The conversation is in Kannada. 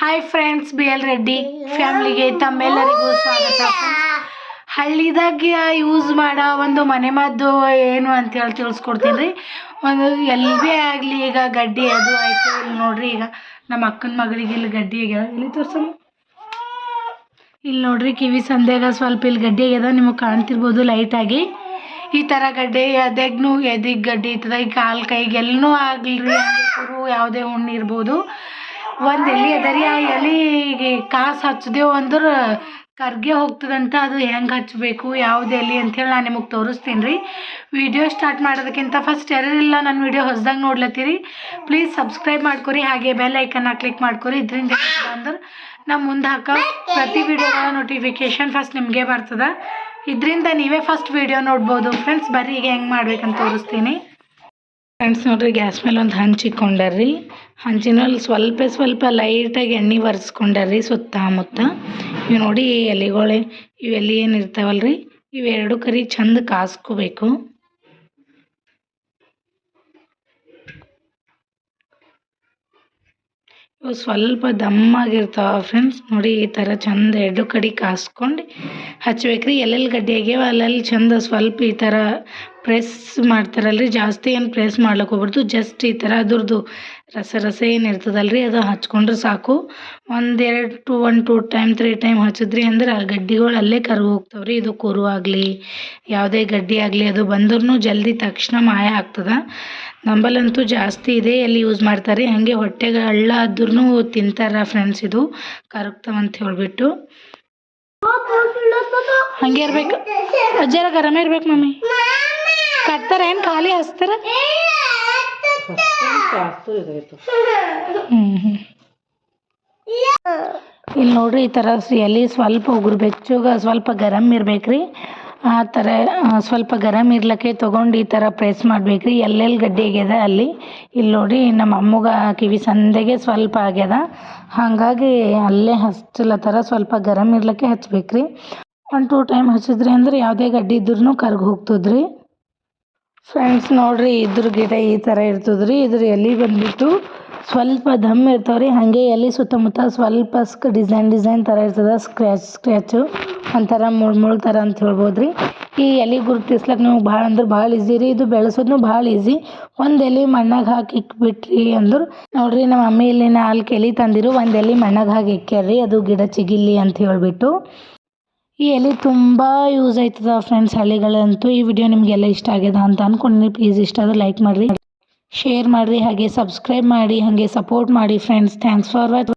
Hi friends B L Reddy ಫ್ಯಾಮ್ಲಿಗೆ ತಮ್ಮೆಲ್ಲರಿಗೂ ಸ್ವಾಗತ. ಹಳ್ಳಿದಾಗ ಯೂಸ್ ಮಾಡೋ ಒಂದು ಮನೆಮದ್ದು ಏನು ಅಂತೇಳಿ ತಿಳಿಸ್ಕೊಡ್ತೀನಿ. ರೀ ಒಂದು ಎಲ್ಲಿ ಭೀ ಆಗಲಿ ಈಗ ಗಡ್ಡಿ ಅದು ಆಯಿತು. ಇಲ್ಲಿ ನೋಡ್ರಿ ಈಗ ನಮ್ಮ ಅಕ್ಕನ ಮಗಳಿಗೆ ಇಲ್ಲಿ ಗಡ್ಡಿ ಆಗ್ಯದ ಇಲ್ಲಿ ತೋರ್ಸಮ್ಮ. ಇಲ್ಲಿ ನೋಡ್ರಿ ಕಿವಿ ಸಂದೇಗ ಸ್ವಲ್ಪ ಇಲ್ಲಿ ಗಡ್ಡಿ ಆಗ್ಯದ ನಿಮಗೆ ಕಾಣ್ತಿರ್ಬೋದು ಲೈಟಾಗಿ ಈ ಥರ ಗಡ್ಡೆ ಎದೆಗೂ ಎದಿಗೆ ಗಡ್ಡಿ ಇರ್ತದೆ. ಈ ಕಾಲು ಕೈಗೆ ಎಲ್ಲನೂ ಆಗಲಿ ರೀ ಯಾವುದೇ ಹುಣ್ಣು ಇರ್ಬೋದು. ಒಂದು ಎಲೆ ಅದ ರೀ ಆ ಎಲೆಗೆ ಕಾಸು ಹಚ್ಚಿದೆವು ಅಂದ್ರೆ ಕರ್ಗೆ ಹೋಗ್ತದಂತ ಅದು ಹೆಂಗೆ ಹಚ್ಚಬೇಕು ಯಾವ್ದು ಎಲೆ ಅಂಥೇಳಿ ನಾನು ನಿಮಗೆ ತೋರಿಸ್ತೀನಿ ರೀ ವಿಡಿಯೋ ಸ್ಟಾರ್ಟ್ ಮಾಡೋದಕ್ಕಿಂತ ಫಸ್ಟ್ ಯಾರಿಲ್ಲ ನನ್ನ ವಿಡಿಯೋ ಹೊಸ್ದಾಗಿ ನೋಡ್ಲತ್ತೀರಿ ಪ್ಲೀಸ್ ಸಬ್ಸ್ಕ್ರೈಬ್ ಮಾಡ್ಕೊರಿ, ಹಾಗೆ ಬೆಲ್ ಐಕನ್ನ ಕ್ಲಿಕ್ ಮಾಡ್ಕೊರಿ, ಇದರಿಂದ ಅಂದ್ರೆ ನಮ್ಮ ಮುಂದೆ ಹಾಕ ಪ್ರತಿ ವಿಡಿಯೋಗಳ ನೋಟಿಫಿಕೇಷನ್ ಫಸ್ಟ್ ನಿಮಗೆ ಬರ್ತದೆ. ಇದರಿಂದ ನೀವೇ ಫಸ್ಟ್ ವಿಡಿಯೋ ನೋಡ್ಬೋದು. ಫ್ರೆಂಡ್ಸ್ ಬರ್ರಿ, ಈಗ ಹೆಂಗೆ ಮಾಡ್ಬೇಕಂತ ತೋರಿಸ್ತೀನಿ. ಫ್ರೆಂಡ್ಸ್ ನೋಡ್ರಿ ಗ್ಯಾಸ್ ಮೇಲೆ ಒಂದು ಹಂಚು ಇಕ್ಕೊಂಡಾರ್ರಿ. ಹಂಚಿನಲ್ಲಿ ಸ್ವಲ್ಪ ಸ್ವಲ್ಪ ಲೈಟಾಗಿ ಎಣ್ಣೆ ಒರೆಸ್ಕೊಂಡಾರ್ರಿ ಸುತ್ತಮುತ್ತ. ಇವು ನೋಡಿ ಎಲೆಗಳು, ಇವು ಎಲೆ ಏನು ಇರ್ತಾವಲ್ಲ ರೀ ಇವೆರಡು ಕರಿ ಚಂದ ಕಾಸ್ಕೋಬೇಕು. ಇವು ಸ್ವಲ್ಪ ದಮ್ಮಾಗಿರ್ತಾವ ಫ್ರೆಂಡ್ಸ್, ನೋಡಿ ಈ ಥರ ಚಂದ ಎರಡು ಕಡೆ ಕಾಸ್ಕೊಂಡು ಹಚ್ಬೇಕ್ರಿ. ಎಲ್ಲೆಲ್ಲಿ ಗಡ್ಡೆ ಆಗ್ಯಾವ ಅಲ್ಲಲ್ಲಿ ಚಂದ ಸ್ವಲ್ಪ ಈ ಥರ ಪ್ರೆಸ್ ಮಾಡ್ತಾರಲ್ರಿ, ಜಾಸ್ತಿ ಏನು ಪ್ರೆಸ್ ಮಾಡ್ಲಿಕ್ಕೆ ಹೋಗ್ಬಾರ್ದು ಜಸ್ಟ್ ಈ ಥರ ಅದ್ರದ್ದು ರಸ ರಸ ಏನು ಇರ್ತದಲ್ರಿ, ಅದು ಹಚ್ಕೊಂಡ್ರೆ ಸಾಕು. ಒಂದೆರಡು two one, two time, three time ಹಚ್ಚಿದ್ರಿ ಅಂದ್ರೆ ಆ ಗಡ್ಡಿಗಳು ಅಲ್ಲೇ ಕರು ಹೋಗ್ತಾವೆ ರೀ ಇದು ಕುರು ಆಗಲಿ, ಯಾವುದೇ ಗಡ್ಡಿ ಆಗಲಿ, ಅದು ಬಂದ್ರೂ ಜಲ್ದಿ ತಕ್ಷಣ ಮಾಯ ಆಗ್ತದೆ. ನಂಬಲ್ಲಂತೂ ಜಾಸ್ತಿ ಇದೆ ಎಲ್ಲಿ ಯೂಸ್ ಮಾಡ್ತಾರೆ ಹಾಗೆ ಹೊಟ್ಟೆಗೆ ಹಳ್ಳ ಆದ್ರೂ ತಿಂತಾರ ಫ್ರೆಂಡ್ಸ್ ಇದು ಕರಗ್ತಾವಂತ ಹೇಳ್ಬಿಟ್ಟು. ಹಂಗೆ ಇರ್ಬೇಕು. ಅಜ್ಜರ ಗರಮೇ ಇರ್ಬೇಕು ಮಮ್ಮಿ ಖಾಲಿ ಹಚ್ತಾರ ಹ್ಞೂ ಹ್ಞೂ ಇಲ್ಲಿ ನೋಡ್ರಿ ಈ ಥರ ಎಲೆ ಸ್ವಲ್ಪ ಉಗುರು ಬೆಚ್ಚಗ ಸ್ವಲ್ಪ ಗರಂ ಇರ್ಬೇಕ್ರಿ. ಆ ಥರ ಸ್ವಲ್ಪ ಗರಂ ಇರ್ಲಕ್ಕೆ ತೊಗೊಂಡು ಈ ಥರ ಪ್ರೆಸ್ ಮಾಡ್ಬೇಕ್ರಿ. ಎಲ್ಲೆಲ್ಲಿ ಗಡ್ಡೆ ಆಗ್ಯದ ಅಲ್ಲಿ? ಇಲ್ಲಿ ನೋಡಿ ನಮ್ಮ ಅಮ್ಮಗ ಕಿವಿ ಸಂದೆಗೆ ಸ್ವಲ್ಪ ಆಗ್ಯದ. ಹಾಗಾಗಿ ಅಲ್ಲೇ ಹಚ್ಚಲತ್ತಾರ ಸ್ವಲ್ಪ ಗರಂ ಇರ್ಲಕ್ಕೆ ಹಚ್ಬೇಕ್ರಿ. ಒನ್ ಟೂ ಟೈಮ್ ಹಚ್ಚಿದ್ರಿ ಅಂದ್ರೆ ಯಾವುದೇ ಗಡ್ಡೆ ಇದ್ರೂ ಕರ್ಗಿ ಹೋಗ್ತದ್ರಿ. ಫ್ರೆಂಡ್ಸ್ ನೋಡ್ರಿ, ಇದ್ರ ಗಿಡ ಈ ಥರ ಇರ್ತದ್ರಿ, ಇದ್ರ ಎಲೆ ಬಂದ್ಬಿಟ್ಟು ಸ್ವಲ್ಪ ದಮ್ ಇರ್ತಾವ್ರಿ. ಹಾಗೆ ಎಲೆ ಸುತ್ತಮುತ್ತ ಸ್ವಲ್ಪ ಸ್ಕ್ ಡಿಸೈನ್ ಡಿಸೈನ್ ಥರ ಇರ್ತದೆ ಸ್ಕ್ರ್ಯಾಚ್ ಸ್ಕ್ರ್ಯಾಚು ಒಂಥರ ಮುಳ್ ಮುಳ್ ಥರ ಅಂತ ಹೇಳ್ಬೋದು ರೀ ಈ ಎಲೆ ಗುರುತಿಸ್ಲಕ್ಕೆ ನಿಮ್ಗೆ ಭಾಳ ಅಂದ್ರೆ ಭಾಳ ಈಸಿ ರೀ. ಇದು ಬೆಳೆಸೋದು ಭಾಳ ಈಸಿ ಒಂದು ಎಲೆ ಮಣ್ಣಾಗ ಹಾಕಿ ಇಕ್ಬಿಟ್ರಿ ಅಂದ್ರೆ, ನೋಡ್ರಿ ನಮ್ಮ ಮಮ್ಮಿ ಇಲ್ಲಿ ನಾಲ್ಕು ಎಲೆ ತಂದಿರು ಒಂದು ಎಲೆ ಮಣ್ಣಾಗ ಹಾಕಿ ಇಕ್ಕ್ಯಾರ್ರಿ ಅದು ಗಿಡ ಚಿಗಿಲಿ ಅಂತ ಹೇಳ್ಬಿಟ್ಟು. ಈ ಎಲೆ ತುಂಬ ಯೂಸ್ ಆಯ್ತದ ಫ್ರೆಂಡ್ಸ್ ಹಳ್ಳಿಗಳಂತೂ. ಈ ವಿಡಿಯೋ ನಿಮಗೆಲ್ಲ ಇಷ್ಟ ಆಗ್ಯದ ಅಂತ ಅಂದ್ಕೊಂಡಿನಿ ಪ್ಲೀಸ್ ಇಷ್ಟ ಆದ್ರೆ ಲೈಕ್ ಮಾಡಿರಿ ಶೇರ್ ಮಾಡಿರಿ, ಹಾಗೆ ಸಬ್ಸ್ಕ್ರೈಬ್ ಮಾಡಿ, ಹಾಗೆ ಸಪೋರ್ಟ್ ಮಾಡಿ ಫ್ರೆಂಡ್ಸ್ ಥ್ಯಾಂಕ್ಸ್ ಫಾರ್ ವಾಚ್